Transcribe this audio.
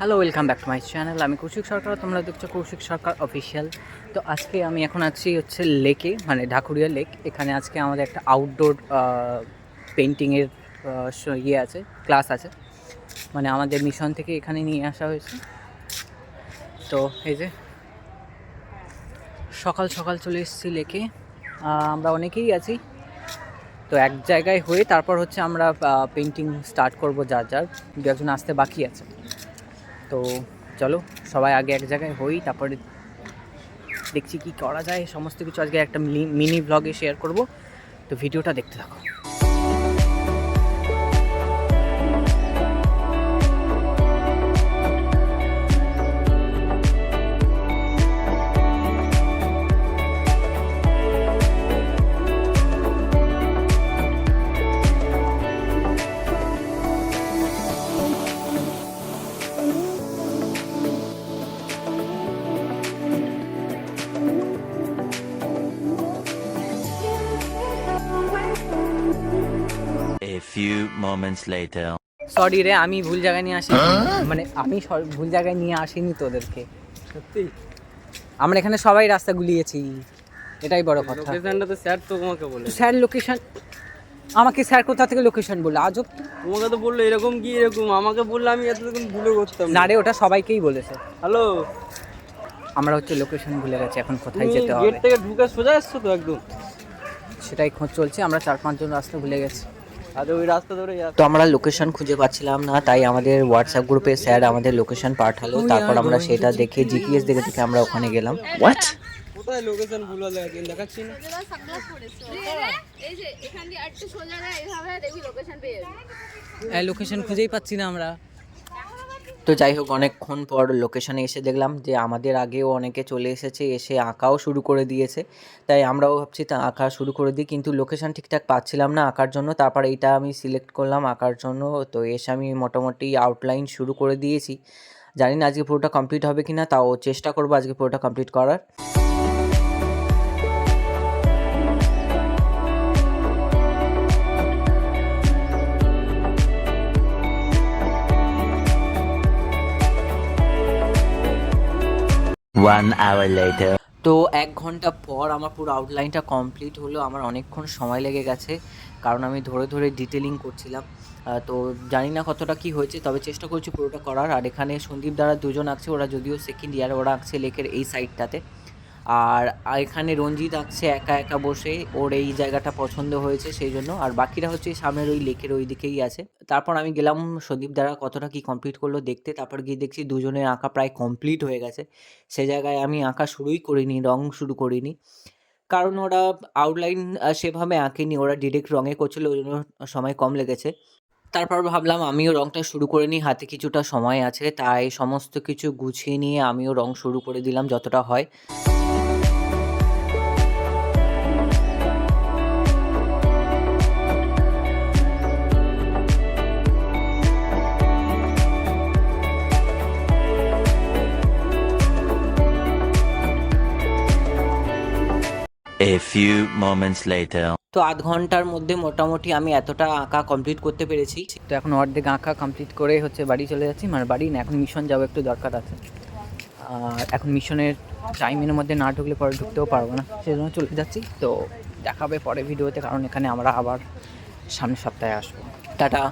Hello welcome back to my channel আমি কৌশিক সরকার, তোমরা দেখছ কৌশিক সরকার অফিসিয়াল তো আজকে আমি এখন আছি হচ্ছে লেকে মানে ঢাকুরিয়া লেক। এখানে আজকে আমাদের একটা আউটডোর পেন্টিংয়ের ইয়ে আছে ক্লাস আছে। মানে আমাদের মিশন থেকে এখানে নিয়ে আসা হয়েছে। তো এই যে, সকাল সকাল চলে এসেছি লেকে। আমরা অনেকেই আছি। তো এক জায়গায় হয়ে তারপর হচ্ছে আমরা পেন্টিং স্টার্ট করব যার যার। দু একজন আসতে বাকি আছে। তো চলো, সবাই আগে এক জায়গায় হই, তারপরে দেখছি কি করা যায়, সমস্ত কিছু আজকে একটা মিনি ব্লগে শেয়ার করব। তো ভিডিওটা দেখতে থাকো। A few moments later. Sorry রে আমি ভুল জায়গায় নিয়ে আসি মানে আমি সর- ভুল জায়গায় নিয়ে আসিনি তোদেরকে। সত্যি? আমরা এখানে সবাই রাস্তা গুলিয়েছি। এটাই বড় কথা। লোকেশনটা তো স্যার তো তোমাকে বলে স্যার লোকেশন আমাকে স্যার কোথা থেকে লোকেশন বলল? আজব তোমাকে তো বলল এরকম কি এরকম? আমাকে বললে আমি এতক্ষণ ভুলে করতাম। না রে ওটা সবাইকেই বলেছে। হ্যালো আমরা হচ্ছে লোকেশন ভুলে গেছি এখন কোথায় যেতে গেট হবে? থেকে ঢুকে সোজা এসছো তো একদম? সেটাই খোঁজ চলছে আমরা চার পাঁচজন রাস্তা ভুলে গেছি। আর ওই রাস্তা ধরে তো আমরা লোকেশন খুঁজে পাচ্ছিলাম না তাই আমাদের হোয়াটসঅ্যাপ গ্রুপে স্যার আমাদের লোকেশন পাঠালো তারপর আমরা সেটা দেখে জিপিএস দেখে দেখে আমরা ওখানে গেলাম। হোয়াট কোথায় লোকেশন ভুল হলে একদিন? দেখাচ্ছি না। এই যে এখান দিয়ে আরেকটু সোজা যায় এইভাবে দেখবি লোকেশন পেয়ে যাবি। লোকেশন খুঁজেই পাচ্ছি না আমরা। তো যাই হোক, অনেকক্ষণ পর লোকেশনে এসে দেখলাম যে আমাদের আগেও অনেকে চলে এসেছে, এসে আঁকাও শুরু করে দিয়েছে। তাই আমরাও ভাবছি তা আঁকা শুরু করে দিই, কিন্তু লোকেশান ঠিকঠাক পাচ্ছিলাম না আঁকার জন্য। তারপর এইটা আমি সিলেক্ট করলাম আঁকার জন্য। তো এসে আমি মোটামুটি আউটলাইন শুরু করে দিয়েছি। জানি না আজকে পুরোটা কমপ্লিট হবে কি না তাও চেষ্টা করব আজকে পুরোটা কমপ্লিট করার। One আওয়ার লেটার তো এক ঘণ্টা পর আমার পুরো আউটলাইনটা কমপ্লিট হলো, আমার অনেকক্ষণ সময় লেগে গেছে, কারণ আমি ধরে ধরে ডিটেলিং করছিলাম। তো জানি না কতটা কি হয়েছে, তবে চেষ্টা করছি পুরোটা করার। আর এখানে সন্দীপ দ্বারা দুজন আঁকছে, ওরা যদিও সেকেন্ড ইয়ার ওরা আঁকছে লেকের এই সাইডটাতে আর এখানে রঞ্জিত আঁকছে একা একা বসে, ওর এই জায়গাটা পছন্দ হয়েছে সেই জন্য আর বাকিরা হচ্ছে সামনের ওই লেকের ওই দিকেই আছে। তারপর আমি গেলাম সন্দীপ দ্বারা কতটা কি কমপ্লিট করল দেখতে। তারপর গিয়ে দেখছি দুজনের আঁকা প্রায় কমপ্লিট হয়ে গেছে। সে জায়গায় আমি আঁকা শুরুই করিনি, রং শুরু করিনি। কারণ ওরা আউটলাইন সেভাবে আঁকেনি, ওরা ডিরেক্ট রঙে করছিল, ওই জন্য সময় কম লেগেছে। তারপর ভাবলাম আমিও রংটা শুরু করে নিই, হাতে কিছুটা সময় আছে। তাই সমস্ত কিছু গুছিয়ে নিয়ে আমিও রং শুরু করে দিলাম যতটা হয়। A few moments later. তো আধ ঘণ্টার মধ্যে মোটামুটি আমি এতটা আঁকা কমপ্লিট করতে পেরেছি। তো এখন অর্ধেক আঁকা কমপ্লিট করে হচ্ছে বাড়ি চলে যাচ্ছি। মানে বাড়ি না এখন মিশন যাব একটু দরকার আছে। আর এখন মিশনের টাইমের মধ্যে না ঢুকলে পরে ঢুকতেও পারব না। সেই জন্য চলে যাচ্ছি। তো দেখাবে পরে ভিডিওতে কারণ এখানে আমরা আবার সামনের সপ্তাহে আসব। টাটা।